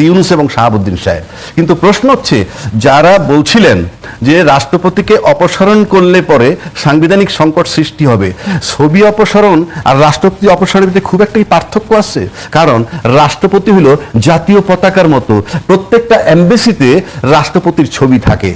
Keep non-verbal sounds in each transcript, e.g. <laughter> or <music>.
ইউনুস এবং শাহাবুদ্দিন সাহেব। কিন্তু প্রশ্ন হচ্ছে যারা বলছিলেন যে রাষ্ট্রপতিকে অপসারণ করলে পরে সাংবিধানিক সংকট সৃষ্টি হবে ছবি অপসারণ আর রাষ্ট্রপতি অপসারণের মধ্যে খুব একটাই পার্থক্য আছে। কারণ রাষ্ট্রপতি হলো জাতীয় পতাকার মতো প্রত্যেকটা এমবেসিতে রাষ্ট্রপতির ছবি থাকে।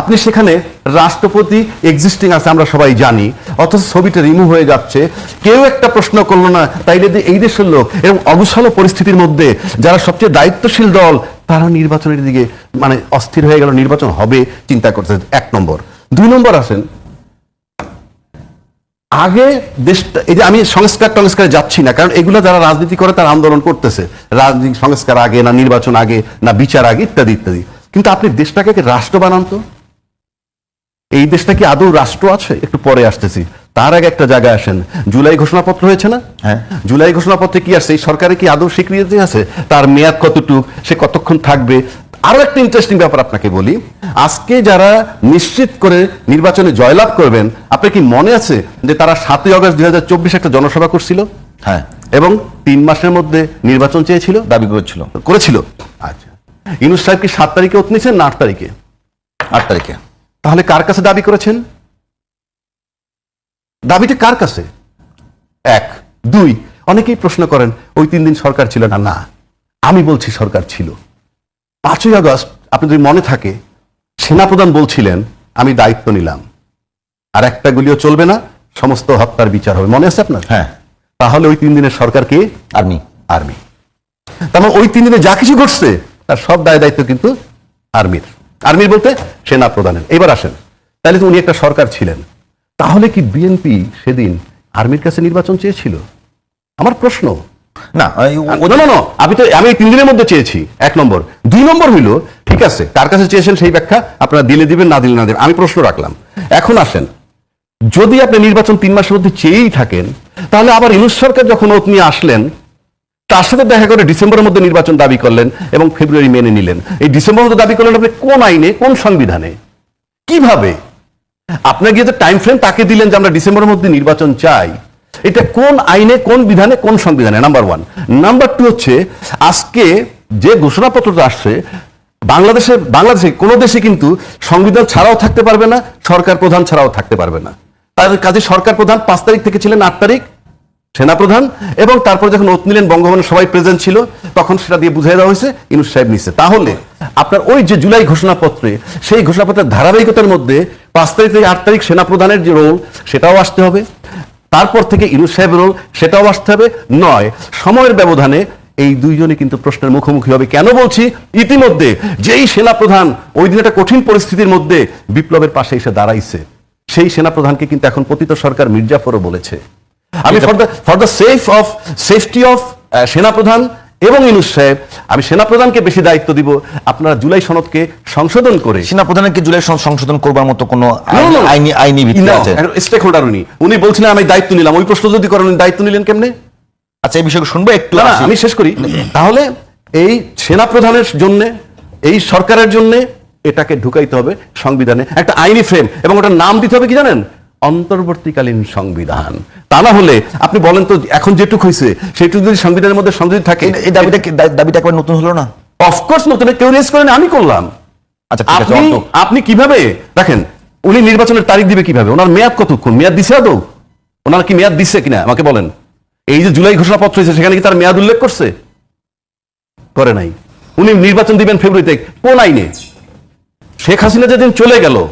আপনি সেখানে রাষ্ট্রপতি এক্সিস্টিং আছে আমরা সবাই জানি অথচ ছবিটা রিমুভ হয়ে যাচ্ছে। কেউ একটা প্রশ্ন করল না তাইলে এই দেশের লোক এরকম অবসাল পরিস্থিতির মধ্যে যারা সবচেয়ে দায়িত্বশীল দল, তারা নির্বাচনের দিকে মানে অস্থির হয়ে গেল, নির্বাচন হবে, চিন্তা করতে এক নম্বর। দুই নম্বর আসেন, আগে দেশটা, এই যে আমি সংস্কার টংস্কারে যাচ্ছি না, কারণ এগুলো যারা রাজনীতি করে তারা আন্দোলন করতেছে। রাজনীতি, সংস্কার আগে, না নির্বাচন আগে, না বিচার আগে, ইত্যাদি ইত্যাদি। কিন্তু আপনি দেশটাকে রাষ্ট্র বানান তো? এই দেশটা কি আদৌ রাষ্ট্র আছে? একটু পরে আসতেছি। তার আগে একটা জায়গায় আসেন। জুলাই ঘোষণাপত্র হয়েছে না? হ্যাঁ। জুলাই ঘোষণাপত্রে কি আসছে? এই সরকারে কি আদৌ স্বীকৃতি আছে? তার মেয়াদ কতটুক? সে কতক্ষণ থাকবে? আরও একটা ইন্টারেস্টিং ব্যাপার আপনাকে বলি। আজকে যারা নিশ্চিত করে নির্বাচনে জয়লাভ করবেন আপনার কি মনে আছে যে তারা সাতই আগস্ট দুই হাজার চব্বিশ একটা জনসভা করছিল? হ্যাঁ। এবং তিন মাসের মধ্যে নির্বাচন চেয়েছিল? দাবি করেছিল। করেছিল? আচ্ছা। ইনুস সাহেব কি সাত তারিখে ওত নিয়েছেন না আট তারিখে? আট তারিখে। তাহলে কার কাছে দাবি করেছেন? দাবিটা কার কাছে? এক। দুই অনেকেই প্রশ্ন করেন ওই তিন দিন সরকার ছিল না? না আমি বলছি সরকার ছিল। পাঁচই আগস্ট আপনি যদি মনে থাকে সেনাপ্রধান বলছিলেন আমি দায়িত্ব নিলাম। আর একটা গুলিও চলবে না সমস্ত হত্যার বিচার হবে। মনে আছে আপনার? হ্যাঁ। তাহলে ওই তিন দিনের সরকার কে? আর্মি। আর্মি। তার মানে ওই তিন দিনে যা কিছু ঘটছে তার সব দায় দায়িত্ব কিন্তু আর্মির। আর্মির বলতে সেনা প্রধানের এবার আসেন। তাহলে তো উনি একটা সরকার ছিলেন। তাহলে কি বিএনপি সেদিন আর্মির কাছে নির্বাচন চেয়েছিল? আমার প্রশ্ন। না আমি তো আমি তিন দিনের মধ্যে চেয়েছি এক নম্বর। দুই নম্বর হইল ঠিক আছে কার কাছে চেয়েছেন সেই ব্যাখ্যা আপনারা দিলে দিবেন না দিলে না দেবেন আমি প্রশ্ন রাখলাম। এখন আসেন যদি আপনি নির্বাচন তিন মাসের মধ্যে চেয়েই থাকেন তাহলে আবার ইনুস সরকার যখন ওত নিয়ে আসলেন তার সাথে দেখা করে ডিসেম্বরের মধ্যে নির্বাচন দাবি করলেন এবং ফেব্রুয়ারি মেনে নিলেন। এই ডিসেম্বরের মধ্যে দাবি করলেন আপনি কোন আইনে কোন সংবিধানে? কীভাবে? আপনার গিয়ে যে টাইম ফ্রেম তাকে দিলেন যে আমরা ডিসেম্বরের মধ্যে নির্বাচন চাই, এটা কোন আইনে, কোন বিধানে, কোন সংবিধানে? নাম্বার ওয়ান নাম্বার টু হচ্ছে, আজকে যে ঘোষণাপত্রটা আসছে, বাংলাদেশে বাংলাদেশে কোনো দেশে কিন্তু সংবিধান ছাড়াও থাকতে পারবে না, সরকার প্রধান ছাড়াও থাকতে পারবে না। তার কাজে সরকার প্রধান পাঁচ তারিখ থেকে ছিলেন আট তারিখ সেনাপ্রধান এবং তারপর যখন ওত নিলেন বঙ্গভবনে সবাই প্রেজেন্ট ছিল, তখন সেটা দিয়ে বুঝিয়ে দেওয়া হয়েছে, ইনুস সাহেব নিচ্ছে তাহলে আপনার ওই যে জুলাই ঘোষণাপত্রে, সেই ঘোষণাপত্রের ধারাবাহিকতার মধ্যে পাঁচ তারিখ থেকে আট তারিখ সেনাপ্রধানের যে রোল সেটাও আসতে হবে। তারপর থেকে ইনুস সাহেবের রোল সেটাও আসতে হবে। নয়, সময়ের ব্যবধানে এই দুইজনে কিন্তু প্রশ্নের মুখোমুখি হবে। কেন বলছি? ইতিমধ্যে যেই সেনাপ্রধান ওই দিন একটা কঠিন পরিস্থিতির মধ্যে বিপ্লবের পাশে এসে দাঁড়াইছে, সেই সেনাপ্রধানকে কিন্তু এখন পতিত সরকার মির্জাফরও বলেছে। আমি for the for the safe of safety of সেনাপ্রধান এবং ইনুস সাহেব আমি সেনাপ্রধানকে বেশি দায়িত্ব দিব। আপনারা জুলাই সনদকে সংশোধন করে সেনা প্রধানকে জুলাই সং- সংশোধন করবার মতো কোনো আইনি- আইনি ভিত্তি আছে? স্টেক হোল্ডার উনি। উনি বলছিলেন আমি দায়িত্ব নিলাম। ওই প্রশ্ন যদি করেন দায়িত্ব নিলেন কেমনে? আচ্ছা এই বিষয়ে শুনব একটু না আমি শেষ করি। তাহলে এই সেনা প্রধানের জন্য এই সরকারের জন্য এটাকে ঢুকাইতে হবে সংবিধানে। একটা আইনি ফ্রেম এবং ওটার নাম দিতে হবে কি জানেন? অন্তর্বর্তীকালীন সংবিধান। তা না হলে আপনি বলেন তো এখন যেটুক হয়েছে সেটুকু যদি সংবিধানের মধ্যে সংযোজিত থাকে এই- দাবিটা দাবিটা একবার নতুন হলো না? অফকোর্স নতুন কেউ রেজ করেন আমি করলাম। আচ্ছা আপনি আপনি কীভাবে দেখেন উনি নির্বাচনের তারিখ দিবে কীভাবে? ওনার মেয়াদ কতক্ষণ? মেয়াদ দিছে আদৌ? ওনার কি মেয়াদ দিচ্ছে কিনা? আমাকে বলেন। এই যে জুলাই ঘোষণাপত্র হয়েছে সেখানে কি তার মেয়াদ উল্লেখ করছে? করে নাই। উনি নির্বাচন দিবেন ফেব্রুয়ারিতে কোন আইনে? শেখ হাসিনা যেদিন চলে গেল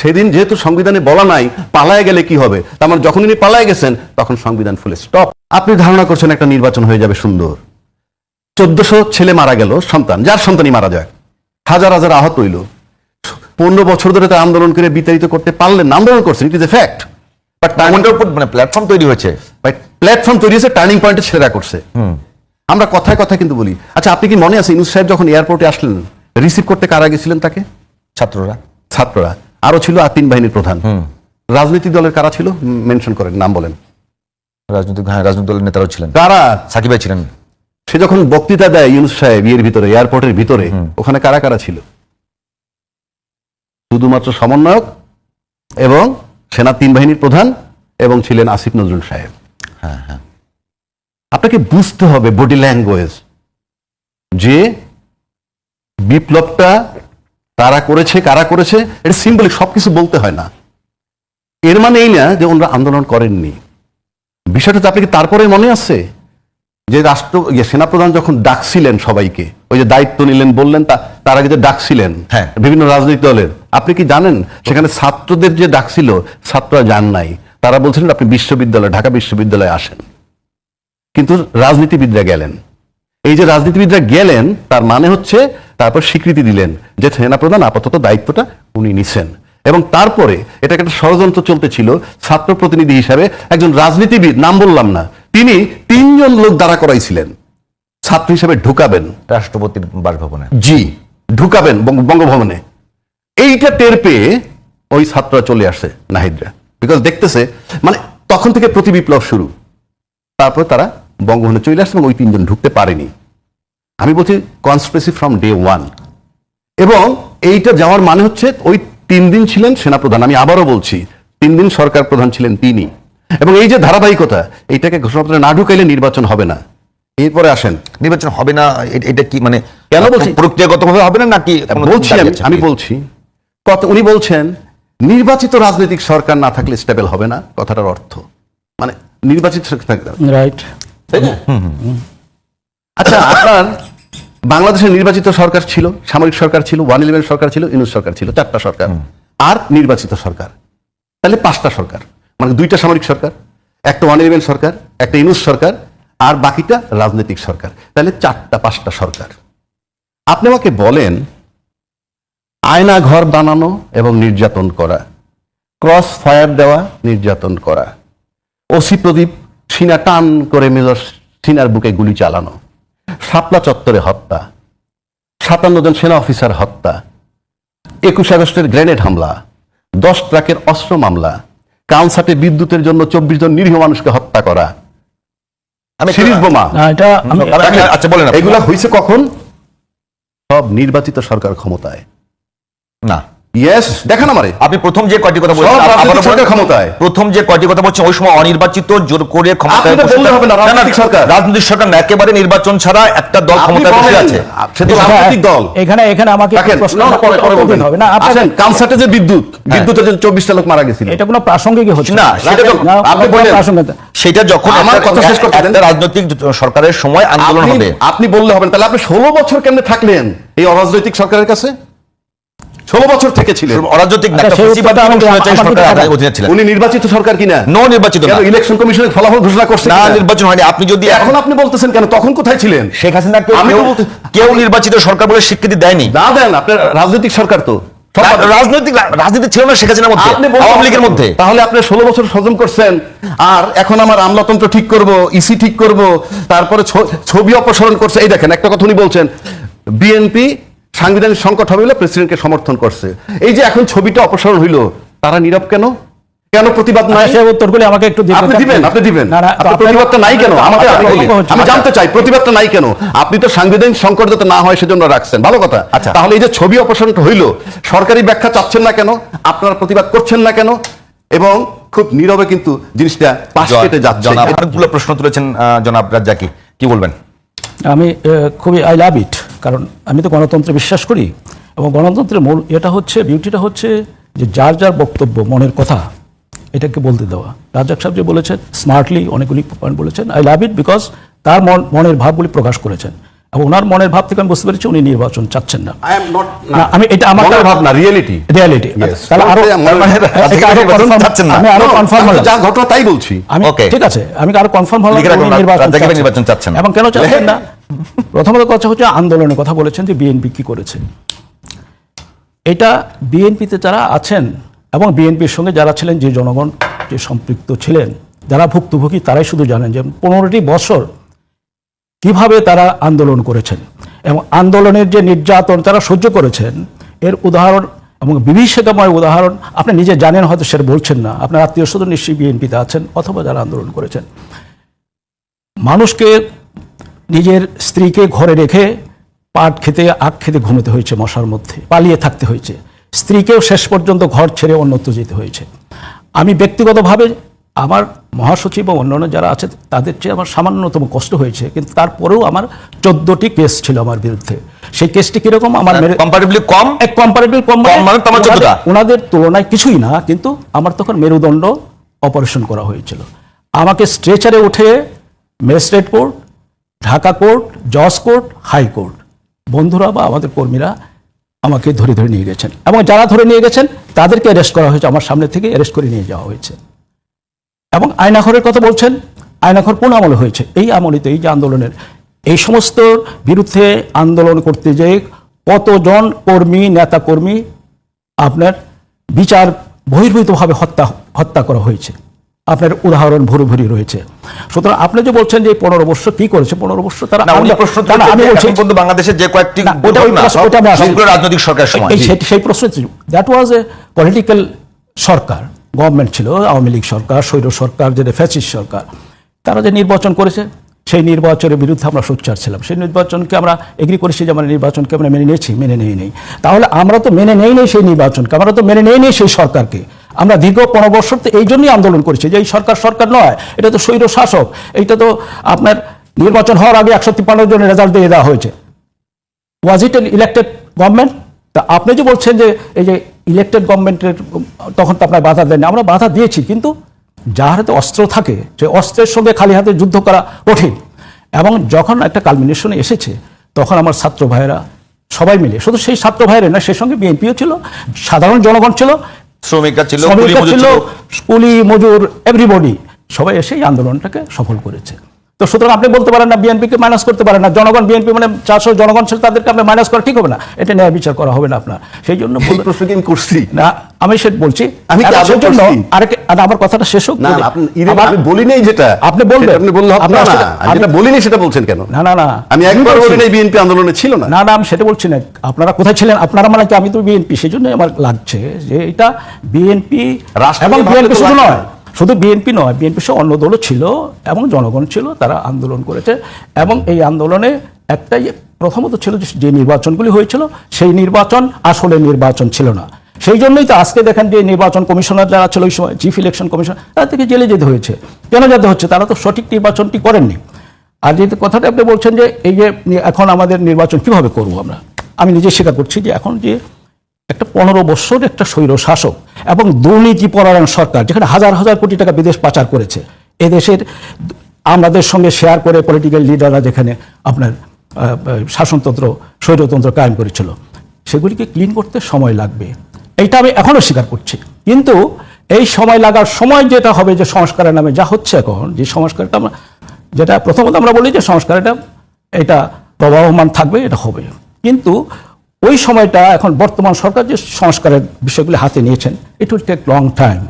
সেদিন যেহেতু সংবিধানে বলা নাই পালায় গেলে কি হবে? তার মানে যখন উনি পালায় গেছেন তখন সংবিধান ফুলে স্টপ আপনি ধারণা করছেন একটা নির্বাচন হয়ে যাবে সুন্দর। চোদ্দশো ছেলে মারা গেল সন্তান। যার সন্তানই মারা যায়? হাজার হাজার আহত হইল। পনেরো বছর ধরে তারা আন্দোলন করে বিতাড়িত করতে পারলেন আন্দোলন করছেন it is a fact but মানে প্ল্যাটফর্ম তৈরি হয়েছে। প্ল্যাটফর্ম তৈরি হয়েছে টার্নিং পয়েন্টে ছেলেরা করছে। আমরা কথায় কথায় কিন্তু বলি। আচ্ছা আপনি কি মনে আছে ইনুস সাহেব যখন এয়ারপোর্টে আসলেন রিসিভ করতে কারা গেছিলেন তাকে? ছাত্ররা। ছাত্ররা। আরও ছিল আর তিন বাহিনীর প্রধান। রাজনৈতিক দলের কারা ছিল? মেনশন করেন নাম বলেন। রাজনৈতিক হ্যাঁ রাজনৈতিক দলের নেতারাও ছিলেন। কারা? সাকিব ভাই ছিলেন। সে যখন বক্তৃতা দেয় ইউনুস সাহেব ইয়ের ভিতরে এয়ারপোর্টের ভিতরে ওখানে কারা কারা ছিল? শুধুমাত্র সমন্বয়ক এবং সেনা তিন বাহিনীর প্রধান এবং ছিলেন আসিফ নজরুল সাহেব। হ্যাঁ হ্যাঁ। আপনাকে বুঝতে হবে বডি ল্যাঙ্গুয়েজ যে বিপ্লবটা তারা করেছে কারা করেছে এটা সিম্বলিক সবকিছু বলতে হয় না। এর মানে এই না যে ওনারা আন্দোলন করেননি। বিষয়টা তো আপনাকে তারপরে মনে আছে? যে রাষ্ট্র সেনাপ্রধান যখন ডাকছিলেন সবাইকে ওই যে দায়িত্ব নিলেন বললেন তা তার আগে যে ডাকছিলেন হ্যাঁ। বিভিন্ন রাজনৈতিক দলের। আপনি কি জানেন? সেখানে ছাত্রদের যে ডাকছিল ছাত্ররা যান নাই। তারা বলছিলেন আপনি বিশ্ববিদ্যালয় ঢাকা বিশ্ববিদ্যালয়ে আসেন। কিন্তু রাজনীতিবিদরা গেলেন। এই যে রাজনীতিবিদরা গেলেন তার মানে হচ্ছে তারপর স্বীকৃতি দিলেন যে সেনাপ্রধান আপাতত দায়িত্বটা উনি নিছেন। এবং তারপরে এটা একটা ষড়যন্ত্র চলতেছিল ছাত্র প্রতিনিধি হিসাবে একজন রাজনীতিবিদ নাম বললাম না তিনি তিনজন লোক দাঁড়া করাইছিলেন। ছাত্র হিসাবে ঢুকাবেন। রাষ্ট্রপতির বাসভবনে। জি ঢুকাবেন বঙ্গভবনে। এইটা টের পেয়ে ওই ছাত্ররা চলে আসে নাহিদরা। বিকজ দেখতেছে মানে তখন থেকে প্রতি বিপ্লব শুরু। তারপর তারা বঙ্গভবনে চলে আসছে এবং ওই তিনজন ঢুকতে পারেনি। আমি বলছি কনস্পিরেসি ফ্রম ডে ওয়ান এবং এইটা যাওয়ার মানে হচ্ছে ওই তিন দিন ছিলেন সেনাপ্রধান আমি আবারও বলছি তিন দিন সরকার প্রধান ছিলেন তিনি। এবং এই যে ধারাবাহিকতা এইটাকে ঘোষণাপত্রে না ঢুকাইলে নির্বাচন হবে না। এরপরে আসেন। নির্বাচন হবে না এটা কি মানে কেন বলছি? প্রক্রিয়াগতভাবে হবে না নাকি কোনো বলছি আমি বলছি কত উনি বলছেন নির্বাচিত রাজনৈতিক সরকার না থাকলে স্টেবল হবে না কথাটার অর্থ। মানে নির্বাচিত সরকার রাইট তাই না? আচ্ছা আপনার বাংলাদেশের নির্বাচিত সরকার ছিল সামরিক সরকার ছিল ওয়ান ইলেভেন সরকার ছিল ইউনুস সরকার ছিল চারটা সরকার। আর নির্বাচিত সরকার। তাহলে পাঁচটা সরকার। মানে দুইটা সামরিক সরকার একটা ওয়ান ইলেভেন সরকার একটা ইউনুস সরকার আর বাকিটা রাজনৈতিক সরকার। তাহলে চারটা পাঁচটা সরকার। আপনি আমাকে বলেন আয়না ঘর বানানো এবং নির্যাতন করা ক্রস ফায়ার দেওয়া নির্যাতন করা ওসি প্রদীপ সিনা টান করে মেজর সিনার বুকে গুলি চালানো শাপলা চত্বরে হত্যা সাতান্ন জন সেনা অফিসার হত্যা একুশ আগস্টের গ্রেনেড হামলা দশ ট্রাকের অস্ত্র মামলা কাউন্সাটে বিদ্যুতের জন্য চব্বিশ জন নিরীহ মানুষকে হত্যা করা। আমি সিরিজ বোমা। না এটা আমি আমি- আমি- আচ্ছা বলেন এগুলা হয়েছে কখন? সব নির্বাচিত সরকার ক্ষমতায়। না। ইয়েস দেখান আমারে। আপনি প্রথম যে কয়টি কথা বলছেন আবার রাজনৈতিক সরকার ক্ষমতায়। প্রথম যে কয়টি কথা বলছেন ওই সময় অনির্বাচিত জোর করে ক্ষমতায় আপনি তো বসে বললে হবে না, না, না, রাজনৈতিক সরকার। রাজনৈতিক সরকার একেবারে নির্বাচন ছাড়া একটা দল ক্ষমতায় বসে আছে। সে রাজনৈতিক দল। এখানে এখানে আমাকে প্রশ্ন না, না, পরে, পরে উত্তর বলবেন। দিতে হবে না? আপনাকে- আসেন, যে বিদ্যুৎ বিদ্যুতের জন্য চব্বিশটা লোক মারা গেছিল। এটা কোনো প্রাসঙ্গিক হচ্ছে না, সেটা তো- আপনি কোনো সেটা যখন আমার কথা শেষ করতে দেন। রাজনৈতিক সরকারের সময় আন্দোলন হবে। আপনি বললে হবেন তাহলে আপনি ষোলো বছর কেমনে থাকলেন এই অরাজনৈতিক সরকারের কাছে? ষোলো বছর থেকে ছিলেন অরাজনৈতিক আচ্ছা, উনি নির্বাচিত সরকার কিনা? নো নির্বাচিত ইলেকশন কমিশনের ফলাফল ঘোষণা করছে না নির্বাচন হয়নি। আপনি যদি এখন আপনি বলতেছেন কেন? তখন কোথায় ছিলেন? শেখ হাসিনা আমি তো কেউ নির্বাচিত সরকার বলে স্বীকৃতি দেয়নি। না দেন আপনার রাজনৈতিক সরকার তো। রাজনৈতিক রাজনীতি ছিল না শেখ হাসিনার মধ্যে আপনি আওয়ামী লীগের মধ্যে। তাহলে আপনি ষোলো বছর হজম করছেন আর এখন আমার আমলাতন্ত্র ঠিক করব ইসি ঠিক করব তারপরে ছবি অপসারণ করছে। এই দেখেন একটা কথা উনি বলছেন বিএনপি সাংবিধানিক সংকট হবে বলে প্রেসিডেন্টকে সমর্থন করছে। এই যে এখন ছবিটা অপসারণ হইল তারা নীরব কেন? কেন প্রতিবাদ নাই সেই উত্তরগুলি আমাকে একটু আপনি দিবেন আপনি দিবেন। প্রতিবাদটা নাই কেন? আমাকে। আমি জানতে চাই প্রতিবাদটা নাই কেন? আপনি তো সাংবিধানিক সংকট যাতে না হয় সেজন্য রাখছেন। ভালো কথা। আচ্ছা। তাহলে এই যে ছবি অপসারণটা হইল সরকারি ব্যাখ্যা চাচ্ছেন না কেন? আপনারা প্রতিবাদ করছেন না কেন? এবং খুব নীরবে কিন্তু জিনিসটা পাশ কেটে যাচ্ছে। অনেকগুলো প্রশ্ন তুলেছেন আহ, জনাব রাজ্জাকি। কি বলবেন? আমি খুবই আই লাভ ইট কারণ আমি তো গণতন্ত্রে বিশ্বাস করি এবং গণতন্ত্রের মূল এটা হচ্ছে বিউটিটা হচ্ছে যে যার যার বক্তব্য মনের কথা এটাকে বলতে দেওয়া। রাজ্জাক সাহেব যে বলেছেন স্মার্টলি অনেকগুলি পয়েন্ট বলেছেন আই লাভ ইট বিকজ তার মন মনের ভাবগুলি প্রকাশ করেছেন। এবং ওনার মনের ভাব থেকে আমি বুঝতে পেরেছি উনি নির্বাচন চাচ্ছেন না। আমি এটা আমার ভাবনা রিয়েলিটি রিয়ালিটি Yes. তাহলে আরও মনের- এটা আরও নির্বাচন confirm- চাচ্ছেন না। আমি আরও কনফার্ম হলাম। যা ঘটনা তাই বলছি। আমি ঠিক আছে আমি আরও কনফার্ম হলাম নির্বাচন চাচ্ছেন। এবং কেন চাচ্ছেন না? <laughs> প্রথমত কথা হচ্ছে আন্দোলনের কথা বলেছেন যে বিএনপি কি করেছে। এটা বিএনপিতে যারা আছেন এবং বিএনপির সঙ্গে যারা ছিলেন, যে জনগণ, যে সম্পৃক্ত ছিলেন, যারা ভুক্তভোগী, তারাই শুধু জানেন যে পনেরোটি বছর কীভাবে তারা আন্দোলন করেছেন এবং আন্দোলনের যে নির্যাতন তারা সহ্য করেছেন, এর উদাহরণ এবং বিভীষিকাময় উদাহরণ আপনি নিজে জানেন, হয়তো সেটা বলছেন না। আপনার আত্মীয় স্বজন নিশ্চয়ই বিএনপিতে আছেন অথবা যারা আন্দোলন করেছেন। মানুষকে নিজের স্ত্রীকে ঘরে রেখে পাট খেতে আখ খেতে ঘুমোতে হয়েছে মশার মধ্যে পালিয়ে থাকতে হয়েছে। স্ত্রীকেও শেষ পর্যন্ত ঘর ছেড়ে অন্যত্র যেতে হয়েছে। আমি ব্যক্তিগতভাবে আমার মহাসচিব বা অন্যান্য যারা আছে তাদের চেয়ে আমার সামান্যতম কষ্ট হয়েছে কিন্তু তারপরেও আমার চোদ্দটি কেস ছিল আমার বিরুদ্ধে। সেই কেসটি কীরকম? আমার মেরে- কম্পারেটিভলি কম? এক কম্পারেটিভ কম কম মানে তোমার? ওনাদের তুলনায় কিছুই না কিন্তু আমার তখন মেরুদণ্ড অপারেশন করা হয়েছিল। আমাকে স্ট্রেচারে উঠে ম্যাজিস্ট্রেট কোর্ট ঢাকা কোর্ট, জজ কোর্ট হাইকোর্ট বন্ধুরা বা আমাদের কর্মীরা আমাকে ধরে ধরে নিয়ে গেছেন। এবং যারা ধরে নিয়ে গেছেন, তাদেরকে অ্যারেস্ট করা হয়েছে, আমার সামনে থেকে অ্যারেস্ট করে নিয়ে যাওয়া হয়েছে। এবং আয়নাঘরের কথা বলছেন, আয়নাঘর কোন আমলে হয়েছে? এই আমলিতে, এই যে আন্দোলনের, এই সমস্ত বিরুদ্ধে আন্দোলন করতে যেয়ে কতজন কর্মী, নেতা কর্মী আপনার বিচার বহির্ভূতভাবে হত্যা হত্যা করা হয়েছে? আপনার উদাহরণ ভুরি ভুরি রয়েছে। সুতরাং আপনি যে বলছেন যে পনেরো বছর কি করেছে পনেরো বছর তারা প্রশ্ন আমি বলছি বাংলাদেশের যে কয়েকটি রাজনৈতিক এই সেই- প্রশ্ন দ্যাট ওয়াজ এ পলিটিক্যাল সরকার গভর্নমেন্ট ছিল আওয়ামী লীগ সরকার স্বৈর সরকার যেটা ফ্যাসিস্ট সরকার। তারা যে নির্বাচন করেছে সেই নির্বাচনের বিরুদ্ধে আমরা সোচ্চার ছিলাম। সেই নির্বাচনকে আমরা এগ্রি করেছি যে আমরা নির্বাচনকে আমরা মেনে নিয়েছি মেনে নেই নেই। তাহলে আমরা তো মেনে নেই নেই সেই নির্বাচনকে আমরা তো মেনে নেই নেই সেই সরকারকে। আমরা দীর্ঘ পনেরো বছর তো এই জন্যই আন্দোলন করেছি যে এই সরকার সরকার নয়, এটা তো স্বৈর শাসক, এইটা তো আপনার নির্বাচন হওয়ার আগে একশো তিপ্পান্ন জনের রেজাল্ট দিয়ে দেওয়া হয়েছে। ওয়াজ ইট ইলেক্টেড গভর্নমেন্ট তা আপনি যে বলছেন যে এই যে ইলেক্টেড গভর্নমেন্টের তখন তো আপনার বাধা দেননি, আমরা বাধা দিয়েছি, কিন্তু যার হাতে অস্ত্র থাকে যে অস্ত্রের সঙ্গে খালি হাতে যুদ্ধ করা কঠিন। এবং যখন একটা কালমিনেশনে এসেছে, তখন আমার ছাত্র ভাইয়েরা সবাই মিলে, শুধু সেই ছাত্র ভাইয়েরা না সেই সঙ্গে বিএনপিও ছিল, সাধারণ জনগণ ছিল শ্রমিকরা ছিল কুলি মজুর এভরিবডি সবাই এসে এই আন্দোলনটাকে সফল করেছে। তো সুতরাং আপনি বলতে পারেন না বিএনপিকে মাইনাস করতে পারেন না। জনগণ বিএনপি মানে চারশো জনগণ ছিল তাদেরকে আপনি মাইনাস করা ঠিক হবে না। এটা ন্যায় বিচার করা হবে না আপনার। সেই জন্য প্রশ্ন কি আমি করছি? না আমি সেটা বলছি। আমি করছি? আরেক আমার কথাটা শেষ হোক না আপনি বলি নাই যেটা। আপনি বলবেন। আপনি আপনি যেটা বলিনি সেটা বলছেন কেন? না না না। আমি একবার বলি নাই বিএনপি আন্দোলনে ছিল না। না না আমি সেটা বলছি না। আপনারা কোথায় ছিলেন? আপনারা মানে কি? আমি তো বিএনপি সেই জন্য আমার লাগছে যে এটা বিএনপি এবং বিএনপি শুধু নয়। শুধু বিএনপি নয়, বিএনপি সহ অন্য দলও ছিল এবং জনগণ ছিল, তারা আন্দোলন করেছে এবং এই আন্দোলনে একটাই প্রথমত ছিল যে নির্বাচনগুলি হয়েছিল, সেই নির্বাচন আসলে নির্বাচন ছিল না। সেই জন্যই তো আজকে দেখেন যে নির্বাচন কমিশনার যারা ছিল ওই সময় চিফ ইলেকশন কমিশনার তাদেরকে জেলে যেতে হয়েছে। কেন যেতে হচ্ছে? তারা তো সঠিক নির্বাচনটি করেননি। আর যে কথাটা আপনি বলছেন যে, এই যে এখন আমাদের নির্বাচন কীভাবে করব আমরা? আমি নিজে স্বীকার করছি যে, এখন যে একটা পনেরো বছর একটা স্বৈর শাসক এবং দুর্নীতি পরায়ণ সরকার, যেখানে হাজার হাজার কোটি টাকা বিদেশ পাচার করেছে। এদেশের আমাদের সঙ্গে শেয়ার করে পলিটিক্যাল লিডাররা যেখানে আপনার শাসনতন্ত্র, স্বৈরতন্ত্র কায়েম করেছিল। সেগুলিকে ক্লিন করতে সময় লাগবে। এইটা আমি এখনও স্বীকার করছি। কিন্তু এই সময় লাগার সময় যেটা হবে যে সংস্কারের নামে যা হচ্ছে এখন, যে সংস্কারটা আমরা, যেটা প্রথমত আমরা বলি যে সংস্কার এটা এটা প্রবাহমান থাকবে, এটা হবে। কিন্তু ওই সময়টা এখন বর্তমান সরকার যে সংস্কারের বিষয়গুলি হাতে নিয়েছেন it will take long time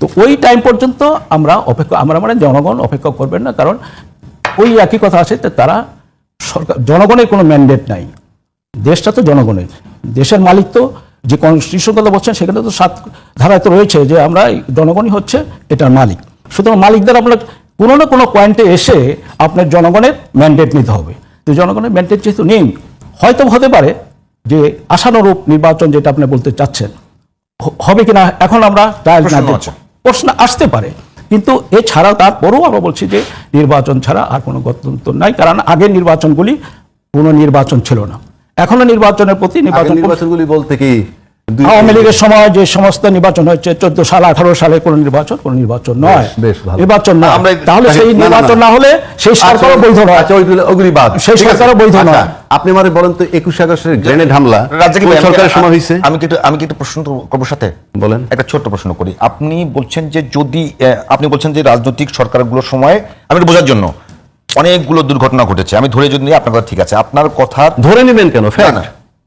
তো ওই টাইম পর্যন্ত আমরা অপেক্ষা, আমরা মানে জনগণ অপেক্ষা করবেন না, কারণ ওই একই কথা আছে যে তারা সরকার, জনগণের কোনো ম্যান্ডেট নাই। দেশটা তো জনগণের। দেশের মালিক তো যে কনস্টিটিউশন কথা বলছেন, সেখানে তো সাত ধারায় তো রয়েছে যে আমরা জনগণই হচ্ছে এটার মালিক। সুতরাং মালিকদের আপনার কোনো না কোনো পয়েন্টে এসে আপনার জনগণের ম্যান্ডেট নিতে হবে। তো জনগণের ম্যান্ডেট যেহেতু নেই, হয়তো হতে পারে যে আশানুরূপ নির্বাচন যেটা আপনি বলতে চাচ্ছেন হবে কিনা এখন আমরা ট্রায়াল না প্রশ্ন আসতে পারে। কিন্তু এছাড়া তারপরও আমরা বলছি যে নির্বাচন ছাড়া আর কোনো গণতন্ত্র নাই কারণ আগের নির্বাচনগুলি কোনো নির্বাচন ছিল না। এখনও নির্বাচনের প্রতি নির্বাচন নির্বাচনগুলি বলতে কি আওয়ামী লীগের সময় যে সমস্ত নির্বাচন হয়েছে চোদ্দ সাল আঠারো সালে কোন নির্বাচন কোন নির্বাচন নয়। নির্বাচন আমরা তাহলে সেই না, না, নির্বাচন না। না হলে সেই আচ্ছা, সরকারও বৈধ নয়। আচ্ছা ওগুলি বাদ সেই সরকারও বৈধ আচ্ছা, নয়। আপনি আমারে বলেন তো একুশ আগস্টের গ্রেনেড হামলা সরকারের সময় হয়েছে? আমি কি একটু- আমি কি একটু প্রশ্ন করব সাথে। বলেন। একটা ছোট্ট প্রশ্ন করি। আপনি বলছেন যে যদি আহ, আপনি বলছেন যে রাজনৈতিক সরকারগুলোর সময় আমি একটু বোঝার জন্য অনেকগুলো দুর্ঘটনা ঘটেছে। আমি ধরে যদি আপনার কথা ঠিক আছে। আপনার কথা ধরে নেবেন কেন? না, ফ্যাক্ট না,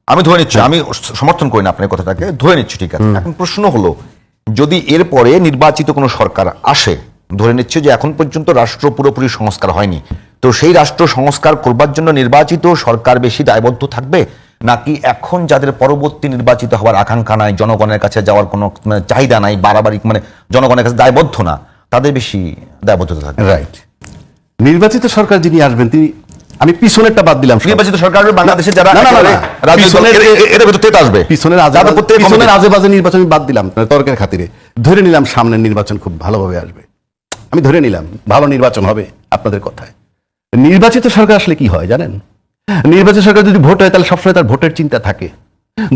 আমি ধরে নিচ্ছি আমি সমর্থন করি না আপনার কথাটাকে ধরে নিচ্ছি ঠিক আছে। এখন প্রশ্ন হলো যদি এরপরে নির্বাচিত কোনো সরকার আসে ধরে নিচ্ছে যে এখন পর্যন্ত রাষ্ট্র পুরোপুরি সংস্কার হয়নি তো সেই রাষ্ট্র সংস্কার করবার জন্য নির্বাচিত সরকার বেশি দায়বদ্ধ থাকবে? নাকি এখন যাদের পরবর্তী নির্বাচিত হওয়ার আকাঙ্ক্ষা নাই জনগণের কাছে যাওয়ার কোনো মানে চাহিদা নাই বাড়াবাড়ি মানে জনগণের কাছে দায়বদ্ধ না তাদের বেশি দায়বদ্ধতা থাকবে। রাইট নির্বাচিত সরকার যিনি আসবেন তিনি আমি পিছনেরটা বাদ দিলাম নির্বাচিত সরকার বাংলাদেশে যারা না, না, এর- এর- এর আসবে। পিছনের পিছনের আজে বাজে নির্বাচন বাদ দিলাম। তর্কের খাতিরে। ধরে নিলাম সামনের নির্বাচন খুব ভালোভাবে আসবে। আমি ধরে নিলাম ভালো নির্বাচন হবে আপনাদের কথায়। নির্বাচিত সরকার আসলে কি হয় জানেন? নির্বাচিত সরকার যদি ভোট হয় তাহলে সবসময় তার ভোটের চিন্তা থাকে।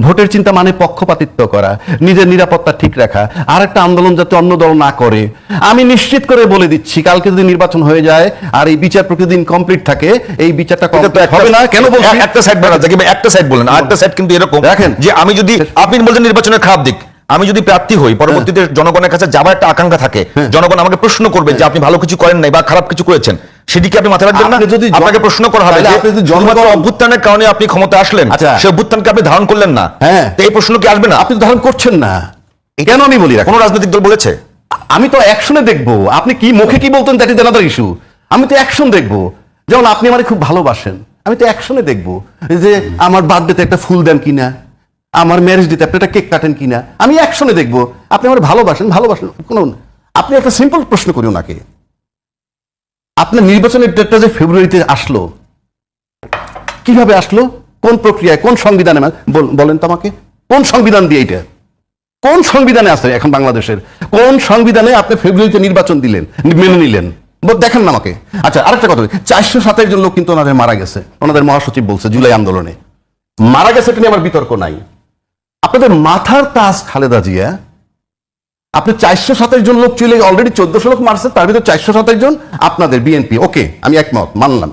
ভোটের চিন্তা মানে পক্ষপাতিত্ব করা নিজের নিরাপত্তা ঠিক রাখা আর একটা আন্দোলন যাতে অন্য দল না করে। আমি নিশ্চিত করে বলে দিচ্ছি কালকে যদি নির্বাচন হয়ে যায় আর এই বিচার প্রতিদিন কমপ্লিট থাকে এই বিচারটা হবে না। কেন বলছি? একটা সাইড বলেন যাবে একটা সাইড বলেন আর একটা সাইড কিন্তু এরকম। দেখেন। যে আমি যদি আপনি বলছেন নির্বাচনের খারাপ দিক আমি যদি প্রার্থী হই পরবর্তীতে জনগণের কাছে যাবার একটা আকাঙ্ক্ষা থাকে জনগণ আমাকে প্রশ্ন করবে যে আপনি ভালো কিছু করেন নাই বা খারাপ কিছু করেছেন সেদিকে আপনি মাথায় রাখবেন না? যদি আপনাকে প্রশ্ন করা হবে জনগণ- অভ্যুত্থানের কারণে আপনি ক্ষমতা আসলেন আচ্ছা। সেই অভ্যুত্থানকে আপনি ধারণ করলেন না। হ্যাঁ। এই প্রশ্ন কি আসবে না? আপনি ধারণ করছেন না। কেন আমি বলি? কোন রাজনৈতিক দল বলেছে? আমি তো অ্যাকশনে দেখব। আপনি কি মুখে কি বলতেন দ্যাট ইজ অ্যানাদার ইস্যু আমি তো অ্যাকশন দেখব। যেমন আপনি আমারে খুব ভালোবাসেন। আমি তো অ্যাকশনে দেখব যে আমার বার্থডেতে একটা ফুল দেন কিনা। আমার ম্যারেজ ডেতে আপনি একটা কেক কাটেন কিনা? আমি অ্যাকশনে দেখব। আপনি আমার ভালোবাসেন ভালোবাসেন, কোনো আপনি একটা সিম্পল প্রশ্ন করি ওনাকে। আপনার নির্বাচনের ডেটটা যে ফেব্রুয়ারিতে আসলো, কীভাবে আসলো? কোন প্রক্রিয়ায়, কোন সংবিধানে বলেন তো আমাকে। কোন সংবিধান দিয়ে এটা কোন সংবিধানে আছে এখন বাংলাদেশের? কোন সংবিধানে আপনি ফেব্রুয়ারিতে নির্বাচন দিলেন, মেনে নিলেন? দেখেন না আমাকে। আচ্ছা আরেকটা কথা চারশো সাতের জন লোক কিন্তু ওনাদের মারা গেছে। ওনাদের মহাসচিব বলছে জুলাই আন্দোলনে। মারা গেছে এটা নিয়ে আমার বিতর্ক নাই। আপনাদের মাথার তাজ খালেদা জিয়া, আপনি চারশো সাতাশ জন লোক চলে অলরেডি চোদ্দশো লোক মারছে, তার ভিতরে চারশো সাতাশ জন আপনাদের বিএনপি ওকে আমি একমত, মানলাম।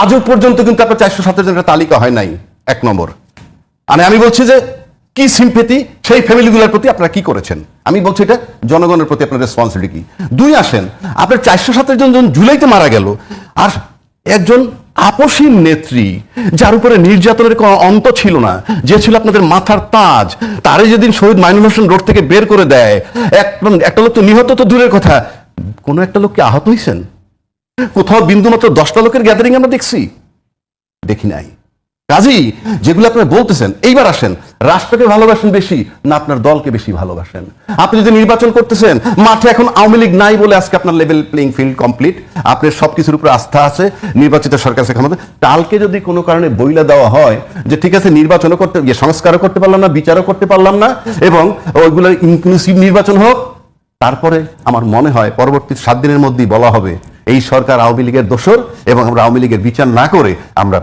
আজও পর্যন্ত কিন্তু আপনার চারশো সাতাশ জনের তালিকা হয় নাই, এক নম্বর। মানে আমি বলছি যে, কি সিম্পেতি সেই ফ্যামিলিগুলোর প্রতি আপনারা কি করেছেন? আমি বলছি এটা জনগণের প্রতি আপনার রেসপন্সিবিলিটি কি? দুই আসেন, আপনার চারশো সাতাশ জন জুলাইতে মারা গেল, আর একজন আপসীন নেত্রী, যার উপরে নির্যাতনের কোনো অন্ত ছিল না, যে ছিল আপনাদের মাথার তাজ, তারে যেদিন শহীদ মাইনুল হোসেন রোড থেকে বের করে দেয়, এক একটা লোক তো নিহত তো দূরের কথা, কোনো একটা লোককে আহত হয়েছেন কোথাও বিন্দুমাত্র দশটা লোকের গ্যাদারিং আমরা দেখছি? দেখি নাই। কাজী, যেগুলো আপনারা বলতেছেন, এইবার আসেন। রাষ্ট্রকে ভালোবাসেন বেশি না আপনার দলকে বেশি ভালোবাসেন? আপনি যদি নির্বাচন করতেছেন, মাঠে এখন আওয়ামী লীগ নাই বলে আজকে আপনার লেভেল প্লেইং ফিল্ড কমপ্লিট আপনার সবকিছুর উপর আস্থা আছে, নির্বাচিত সরকার ক্ষমতা কালকে যদি কোনো কারণে বইলা দেওয়া হয় যে, ঠিক আছে, নির্বাচনও করতে গিয়ে সংস্কারও করতে পারলাম না, বিচারও করতে পারলাম না, এবং ওইগুলো ইনক্লুসিভ নির্বাচন হোক, তারপরে আমার মনে হয় পরবর্তী সাত দিনের মধ্যেই বলা হবে এই সরকার আওয়ামী লীগের দোষর এবং আমরা আওয়ামী লীগের বিচার না করে আমরা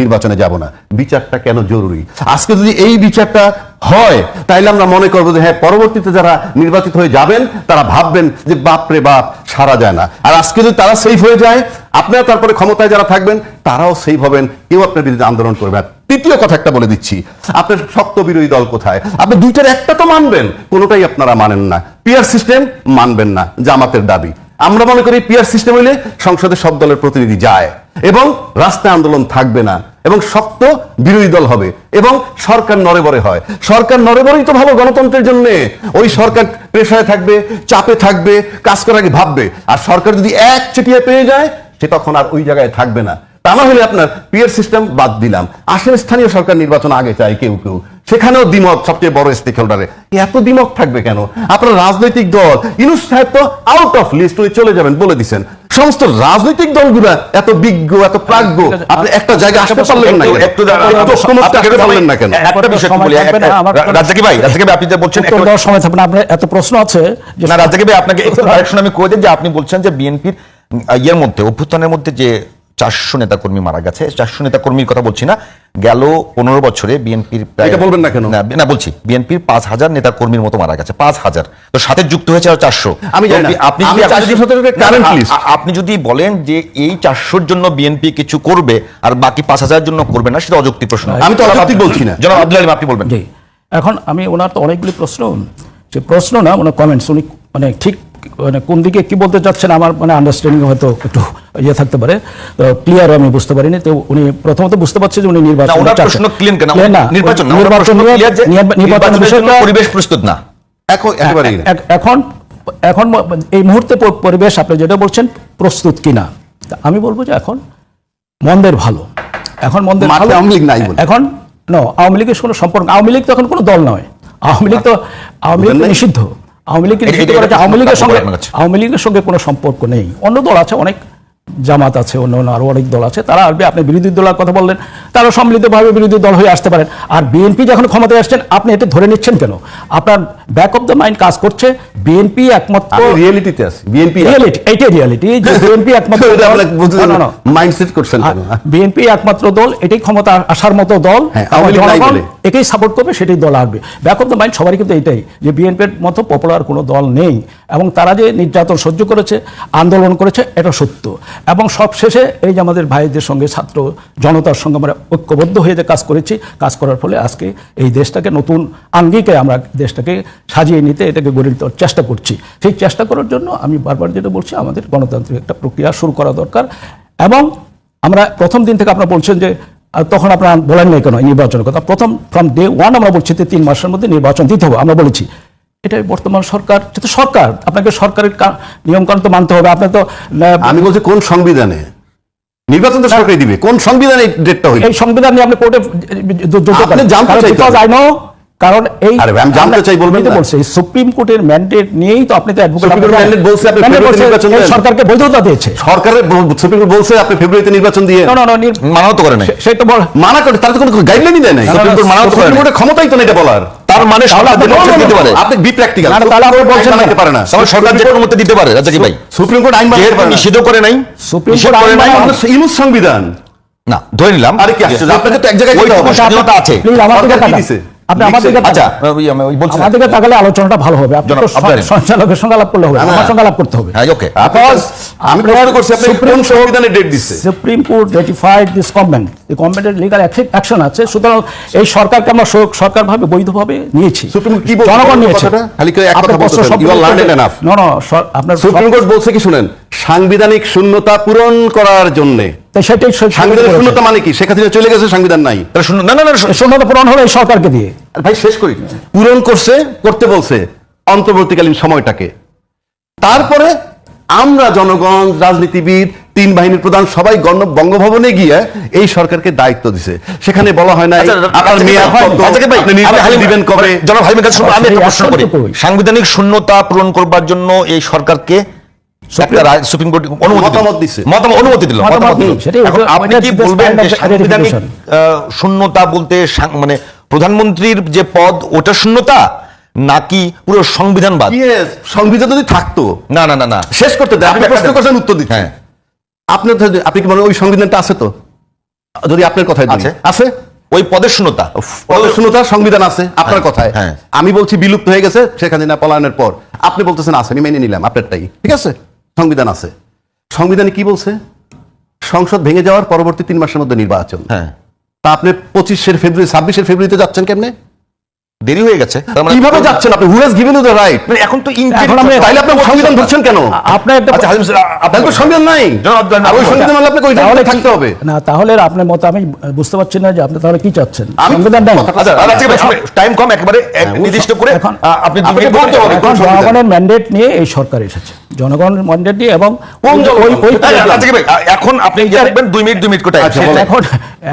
নির্বাচনে যাব না। বিচারটা কেন জরুরি? আজকে যদি এই বিচারটা হয়, তাইলে আমরা মনে করব যে হ্যাঁ পরবর্তীতে যারা নির্বাচিত হয়ে যাবেন, তারা ভাববেন যে, বাপ রে বাপ, সারা যায় না। আর আজকে যদি তারা সেফ হয়ে যায়, আপনারা তারপরে ক্ষমতায় যারা থাকবেন, তারাও সেফ হবেন। কেউ আপনার বিরুদ্ধে আন্দোলন করবে তৃতীয় কথা একটা বলে দিচ্ছি। আপনার শক্ত বিরোধী দল কোথায়? আপনি দুইটার একটা তো মানবেন, কোনোটাই আপনারা মানেন না। পিয়ার সিস্টেম মানবেন না, জামাতের দাবি। আমরা মনে করি পিয়ার সিস্টেম হইলে সংসদে সব দলের প্রতিনিধি যায় এবং রাস্তায় আন্দোলন থাকবে না এবং শক্ত বিরোধী দল হবে এবং সরকার নড়েবড়ে হয়। সরকার নড়েবড়েই তো ভালো গণতন্ত্রের জন্য। ওই সরকার প্রেশারে থাকবে, চাপে থাকবে, কাজ করার আগে ভাববে। আর সরকার যদি এক চেটিয়া পেয়ে যায়, সে তখন আর ওই জায়গায় থাকবে না। তা না হলে আপনার পিয়ার সিস্টেম বাদ দিলাম। আসেন স্থানীয় সরকার নির্বাচন আগে চাই কেউ কেউ। সেখানেও দ্বিমত সবচেয়ে বড় স্টেক হোল্ডারে এত দ্বিমত থাকবে কেন? আপনার রাজনৈতিক দল ইনুস সাহেব তো আউট অফ লিস্ট উনি চলে যাবেন বলে দিচ্ছেন সমস্ত রাজনৈতিক দলগুলা এত বিজ্ঞ এত প্রাজ্ঞ আপনি একটা জায়গায় আসতে পারলেন না একটু পারলেন না কেন? একটা বিষয় একটু বলি রাজ্জাকি ভাই রাজ্জাকি ভাই আপনি যে বলছেন একটা- সময় থাকবে আপনার এত প্রশ্ন আছে যে না রাজ্জাকি ভাই আপনাকে একটু কারেকশন আমি করে দিই যে আপনি বলছেন যে বিএনপির ইয়ের মধ্যে অভ্যুত্থানের মধ্যে যে চারশো নেতাকর্মী মারা গেছে। চারশো নেতাকর্মীর কথা বলছি না। গেল পনেরো বছরে বিএনপির এটা বলবেন না কেন? না বলছি। বিএনপির পাঁচ হাজার নেতাকর্মীর মতো মারা গেছে। পাঁচ হাজার। তো সাথে যুক্ত হয়েছে আর চারশো। আমি জানি আপনি যদি- 417 এর current না, list। আ- আপনি যদি বলেন যে এই চারশোর জন্য বিএনপি কিছু করবে আর বাকি পাঁচ হাজার জন্য করবে না সেটা অযৌক্তিক প্রশ্ন। আমি তো অযৌক্তিক বলছি না। জনাব আব্দুল আলিম আপনি বলবেন। এখন আমি ওনার তো অনেকগুলি প্রশ্ন। যে প্রশ্ন না ওনার কমেন্টস উনি মানে ঠিক মানে কোন দিকে কি বলতে চাচ্ছেন আমার মানে আন্ডারস্ট্যান্ডিং হয়তো একটু ইয়ে থাকতে পারে। ক্লিয়ার আমি বুঝতে পারিনি। তো উনি প্রথমত বুঝতে পারছে যে উনি নির্বাচন পরিবেশ প্রস্তুত না। এখন এখন এখন এই মুহূর্তে পরিবেশ আপনি যেটা বলছেন প্রস্তুত কিনা? তা আমি বলব যে এখন মন্দের ভালো। এখন মন্দের ভালো। আওয়ামী লীগ নাই এখন নো আওয়ামী লীগের কোনো সম্পর্ক আওয়ামী লীগ তো এখন কোনো দল নয়। আওয়ামী লীগ তো আওয়ামী লীগ নিষিদ্ধ। আওয়ামী লীগের সঙ্গে আওয়ামী লীগের সঙ্গে কোনো সম্পর্ক নেই। অন্য দল আছে অনেক জামাত আছে অন্য অন্য আরও অনেক দল আছে। তারা আসবে আপনি বিরোধী দলের কথা বললেন তারা সম্মিলিতভাবে বিরোধী দল হয়ে আসতে পারেন। আর বিএনপি যখন ক্ষমতায় আসছেন আপনি এটা ধরে নিচ্ছেন কেন? আপনার ব্যাক অফ দ্য মাইন্ড কাজ করছে বিএনপি একমাত্র রিয়েলিটিতে আছি বিএনপি রিয়েলিটি এইটাই রিয়েলিটি যে বিএনপি একমাত্র <laughs> মাইন্ডসেট করছেন বিএনপি একমাত্র দল এটাই ক্ষমতা আসার মতো দল। এটাই সাপোর্ট করবে, সেটাই দল আসবে। ব্যাক অফ দ্য মাইন্ড সবারই কিন্তু এটাই যে বিএনপির মতো পপুলার কোনো দল নেই এবং তারা যে নির্যাতন সহ্য করেছে, আন্দোলন করেছে, এটা সত্য। এবং সব শেষে এই যে আমাদের ভাইদের সঙ্গে ছাত্র জনতার সঙ্গে আমরা ঐক্যবদ্ধ হয়ে যে কাজ করেছি, কাজ করার ফলে আজকে এই দেশটাকে নতুন আঙ্গিকে আমরা দেশটাকে সাজিয়ে নিতে এটাকে গড়ে তোলার চেষ্টা করছি। সেই চেষ্টা করার জন্য আমি বারবার যেটা বলছি, আমাদের গণতান্ত্রিক একটা প্রক্রিয়া শুরু করা দরকার। এবং আমরা প্রথম দিন থেকে আপনারা বলছেন যে তখন আপনারা বলেন নাই কেন নির্বাচনের কথা? প্রথম ফ্রম ডে ওয়ান আমরা বলছি যে তিন মাসের মধ্যে নির্বাচন দিতে হবে আমরা বলেছি। এটা বর্তমান সরকার যেহেতু সরকার আপনাকে সরকারের নিয়মকানুন তো মানতে হবে। আপনার তো আমি বলছি কোন সংবিধানে? নির্বাচন তো সরকারই দিবে। কোন সংবিধানে ডেটটা হইল? এই সংবিধান নিয়ে আপনি কোর্টে আপনি জানতে চাই। আই নো কারণ এই আমি জানতে চাই বলবেন তো? বলছি সুপ্রিম কোর্টের ম্যান্ডেট নিয়েই তো আপনি তো mandate বলছে আপনি ফেব্রুয়ারিতে নির্বাচন দেন। সরকারকে বৈধতা দিয়েছে। সরকারের সুপ্রিম কোর্ট বলছে আপনি ফেব্রুয়ারিতে নির্বাচন দিয়ে না না না মানাও তো করে নাই। সে- তো বল মানা করে তার তো কোনো গাইডলাইনই দেয় না, সুপ্রিম কোর্ট মানা সুপ্রিম কোর্টের ক্ষমতাই তো না এটা বলার। তার মানে সরকার দিতে পারে আপনি বি প্র্যাকটিক্যাল না, তাহলে আপনি বলছেন না। পারে না। সরকার যে কোনো মতে দিতে পারে রাজাকি ভাই? সুপ্রিম কোর্ট আইন পারে নিষিদ্ধ করে নাই সুপ্রিম কোর্ট করে আইন সংবিধান। না ধরে নিলাম। আরে কি আশ্চর্য, আপনাকে তো এক জায়গায় যেতে হবে। স্বাধীনতা আছে। আমার দিকে তাকান। আপনি তাকান। আচ্ছা ওই আমি ওই বলছি না। আমাদেরকে তাকালে আলোচনাটা ভালো হবে। আপনি আপনার- সঞ্চালকের সঙ্গে আলাপ করলে হবে। না, না। আমার সঙ্গে আলাপ করতে হবে। হ্যাঁ ওকে Because আমি প্রশ্ন করছি আপনি কোন সংবিধানে ডেট দিচ্ছে? Supreme court ratified this government এই গভর্নমেন্টের লিগাল অ্যাকশন আছে। সুতরাং এই সরকারকে আমরা স- সরকারভাবে বৈধভাবে নিয়েছি। সুপ্রিম কোর্ট কি বলছে? জনগণ নিয়েছে। খালি এক কথা আপনার সুপ্রিম কোর্ট বলছে কি শুনেন? সাংবিধানিক শূন্যতা পূরণ করার জন্য। সেটাই সাংবিধানিক শূন্যতা মানে কি? শেখ হাসিনা চলে গেছে সংবিধান নাই। না না না শূন্যতা পূরণ হলো এই সরকারকে দিয়ে। ভাই শেষ করি। পূরণ করছে করতে বলছে অন্তর্বর্তীকালীন সময়টাকে। তারপরে আমরা জনগণ রাজনীতিবিদ তিন বাহিনীর প্রধান সবাই গণ বঙ্গভবনে গিয়ে এই সরকারকে দায়িত্ব দিছে। সেখানে বলা হয় না আচ্ছা, আপনার রাজাকি ভাই, কত, রাজাকি ভাই, আপনি আমি নির্বাচন হালিম- দিবেন কবে? জনাব আমি একটা প্রশ্ন করি। সাংবিধানিক শূন্যতা পূরণ করবার জন্য এই সরকারকে সুপ্রিম কোর্ট অনুমতি অনুমতি দিল। আপনি কি বলবেন যে সাংবিধানিক শূন্যতা বলতে মানে প্রধানমন্ত্রীর যে পদ ওটা শূন্যতা? নাকি পুরো সংবিধানবাদ? সংবিধান যদি থাকতো না না না না। শেষ করতে আপনি প্রশ্ন করছেন উত্তর দিচ্ছেন। হ্যাঁ। আপনি আপনি কি মনে ওই সংবিধানটা আছে তো? যদি আপনার কথায় আছে। আছে? ওই পদের শূন্যতা। পদের শূন্যতা সংবিধান আছে আপনার হ্যাঁ, কথায়। হ্যাঁ। আমি বলছি বিলুপ্ত হয়ে গেছে সেখানে না পলায়নের পর। আপনি বলতেছেন আছে আমি মেনে নিলাম আপনারটাই। ঠিক আছে? সংবিধান আছে। সংবিধানে কি বলছে? সংসদ ভেঙে যাওয়ার পরবর্তী তিন মাসের মধ্যে নির্বাচন। হ্যাঁ। তা আপনি পঁচিশের ফেব্রুয়ারি ছাব্বিশের ফেব্রুয়ারিতে যাচ্ছেন কেমনে? দেরি হয়ে গেছে মানে- কীভাবে যাচ্ছেন আপনি who has given you the right মানে এখন তো এখন আমরা- তাইলে আপনি সংবিধান ধরছেন কেন আপনার একটা আচ্ছা স্যার, আপনার তো সংবিধান নাই জনাব আর ওই সংবিধান হলে আপনাকে ওই তাহলে থাকতে হবে না তাহলে আপনার মত আমি বুঝতে পারছি না যে আপনি তাহলে কি চাচ্ছেন সংবিধান নেই আচ্ছা টাইম কম একেবারে এক হ্যাঁ, নির্দিষ্ট করে আপনি বলতে হবে। কোন জনগণের ম্যান্ডেট নিয়ে এই সরকার এসেছে জনগণের ম্যান্ডেট নিয়ে এবং কোন ওই- ওই আচ্ছা, এখন আপনি যে থাকবেন দুই মিনিট দুই মিনিট করে time। আচ্ছা, এখন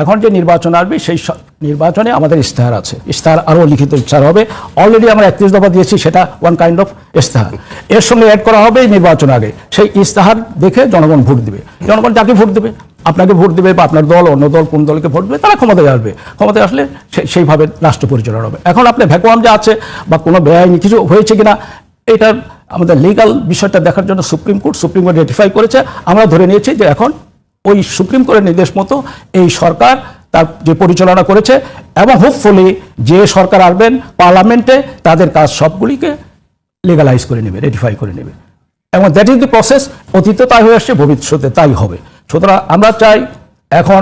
এখন যে নির্বাচন আসবে সেই নির্বাচনে আমাদের ইস্তেহার আছে। ইস্তেহার আরও লিখিত ইস্তেহার হবে। অলরেডি আমরা একত্রিশ দফা দিয়েছি, সেটা ওয়ান কাইন্ড অফ ইস্তেহার এর সঙ্গে অ্যাড করা হবে নির্বাচন আগে। সেই ইস্তেহার দেখে জনগণ ভোট দিবে। জনগণ যাকে ভোট দেবে, আপনাকে ভোট দেবে বা আপনার দল, অন্য দল, কোন দলকে ভোট দেবে, তারা ক্ষমতায় আসবে। ক্ষমতায় আসলে সেইভাবে রাষ্ট্র পরিচালনা হবে। এখন আপনি ভ্যাকুয়াম যে আছে বা কোনো বেআইনি কিছু হয়েছে কিনা, এটার আমাদের লিগাল বিষয়টা দেখার জন্য supreme court supreme court ratify করেছে। আমরা ধরে নিয়েছি যে এখন ওই সুপ্রিম কোর্টের নির্দেশ মতো এই সরকার তার যে পরিচালনা করেছে এবং হোপফুলি যে সরকার আসবেন পার্লামেন্টে তাদের কাজ সবগুলিকে লিগালাইজ করে নেবে রেটিফাই করে নেবে। এবং দ্যাট ইজ দি প্রসেস অতীতে তাই হয়ে আসছে, ভবিষ্যতে তাই হবে। সুতরাং আমরা চাই এখন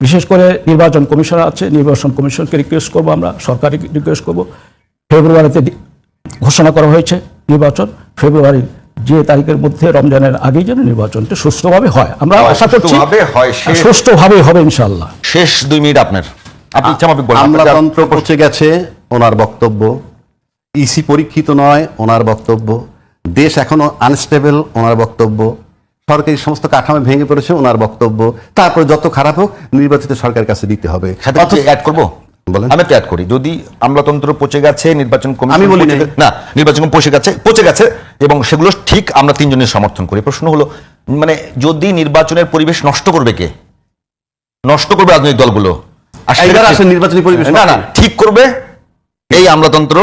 বিশেষ করে নির্বাচন কমিশন আছে, নির্বাচন কমিশনকে রিকোয়েস্ট করব আমরা সরকারি রিকোয়েস্ট করব। ফেব্রুয়ারিতে ঘোষণা করা হয়েছে নির্বাচন, ফেব্রুয়ারির যে তারিখের মধ্যে রমজানের আগেই যেন নির্বাচনটা সুষ্ঠুভাবে হয়। আমরা আশা করছি সুষ্ঠুভাবে হয়, সুষ্ঠুভাবে হবে ইনশাল্লাহ শেষ দুই মিনিট আপনার। আপনি আমলাতন্ত্র পৌঁছে গেছে ওনার বক্তব্য। ইসি পরীক্ষিত নয় ওনার বক্তব্য। দেশ এখনও আনস্টেবল ওনার বক্তব্য। সরকারি সমস্ত কাঠামো ভেঙে পড়েছে ওনার বক্তব্য। তারপর যত খারাপ হোক নির্বাচিত সরকারের কাছে দিতে হবে। অ্যাড করব। আমি ত্যাগ করি। যদি আমলাতন্ত্র পচে গেছে নির্বাচন কমিশন আমি বলি পচে না নির্বাচন পচে গেছে পচে গেছে এবং সেগুলো ঠিক আমরা তিনজনের সমর্থন করি। প্রশ্ন হলো মানে যদি নির্বাচনের পরিবেশ নষ্ট করবে কে? নষ্ট করবে রাজনৈতিক দলগুলো। আর সেটা নির্বাচনী পরিবেশ না না ঠিক করবে এই আমলাতন্ত্র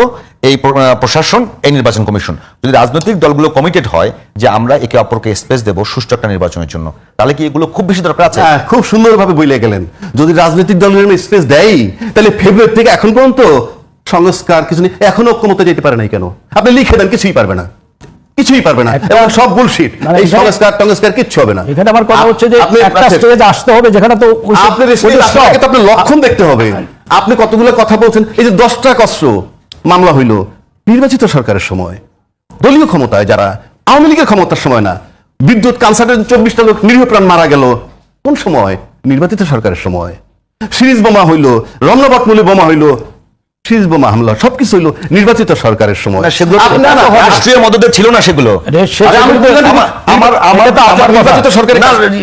এই প্রশাসন এই নির্বাচন কমিশন। যদি রাজনৈতিক দলগুলো কমিটেড হয় যে আমরা একে অপরকে স্পেস দেব সুষ্ঠু একটা নির্বাচনের জন্য তাহলে কি এগুলো খুব বেশি দরকার আছে? হ্যাঁ খুব সুন্দরভাবে বইলে গেলেন। যদি রাজনৈতিক দলের স্পেস দেয় তাহলে ফেব্রুয়ারি থেকে এখন পর্যন্ত সংস্কার কিছু নেই এখনও ঐক্যমতে যেতে পারে নাই কেন? আপনি লিখে দেন কিছুই পারবে না। কিছুই পারবে না। এবং সব বুলশিট না, না, এই সংস্কার টংস্কার কিচ্ছু হবে না। এখানে আমার কথা হচ্ছে যে আপনি একটা স্টেজ আসতে হবে যেখানে আপনার তো আপনার লক্ষণ দেখতে হবে। আপনি কতগুলো কথা বলছেন? এই যে দশটা কষ্ট মামলা হইল নির্বাচিত সরকারের সময়। দলীয় ক্ষমতায় যারা আওয়ামী লীগের ক্ষমতার সময় না বিদ্যুৎ কানসার্টের চব্বিশটা লোক নিরীহ প্রাণ মারা গেল কোন সময়? নির্বাচিত সরকারের সময়। সিরিজ বোমা হইল রমনাবাটমূলী বোমা হইল সিরিজ বোমা হামলা সবকিছু হইল নির্বাচিত সরকারের সময়। রাষ্ট্রীয় মদদের ছিল না সেগুলো। আমার- আমার।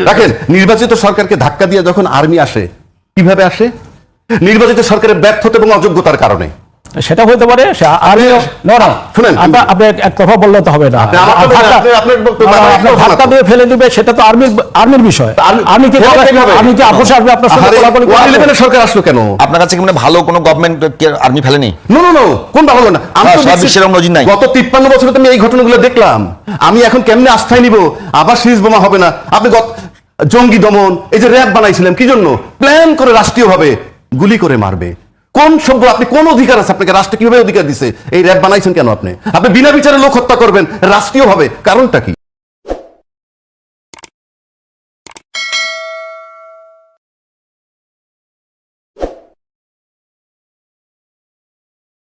রাখেন নির্বাচিত সরকারকে ধাক্কা দিয়ে যখন আর্মি আসে কীভাবে আসে? নির্বাচিত সরকারের ব্যর্থতা এবং অযোগ্যতার কারণে। সেটা হতে পারে আর না না। শুনেন, আপনার আপনি এক- এক কথা বললে তো হবে না। দিয়ে ফেলে দিবে সেটা তো আর্মির আর্মির বিষয়। আমি কি আমি কি আপোষ আসবে আপনার সঙ্গে সরকার আসলো কেন? আপনার কাছে কি মানে ভালো কোনো গভর্নমেন্ট আর্মি ফেলেনি? নো নো নো কোন ভালো না। আমি হ্যাঁ, তো বিশ্বের নজির নাই। গত তিপ্পান্ন বছরে তো আমি এই ঘটনাগুলো দেখলাম। আমি এখন কেমনে আস্থায় নিব? আবার সিরিজ বোমা হবে না। আপনি গত জঙ্গি দমন এই যে র্যাব বানাইছিলেন কি জন্য? প্ল্যান করে রাষ্ট্রীয়ভাবে গুলি করে মারবে। কোন সভ্য আপনি কোন অধিকার আছে? আপনাকে রাষ্ট্র কীভাবে অধিকার দিছে? এই র্যাব বানাইছেন কেন আপনি? আপনি বিনা বিচারে লোক হত্যা করবেন রাষ্ট্রীয়ভাবে। কারণটা কি?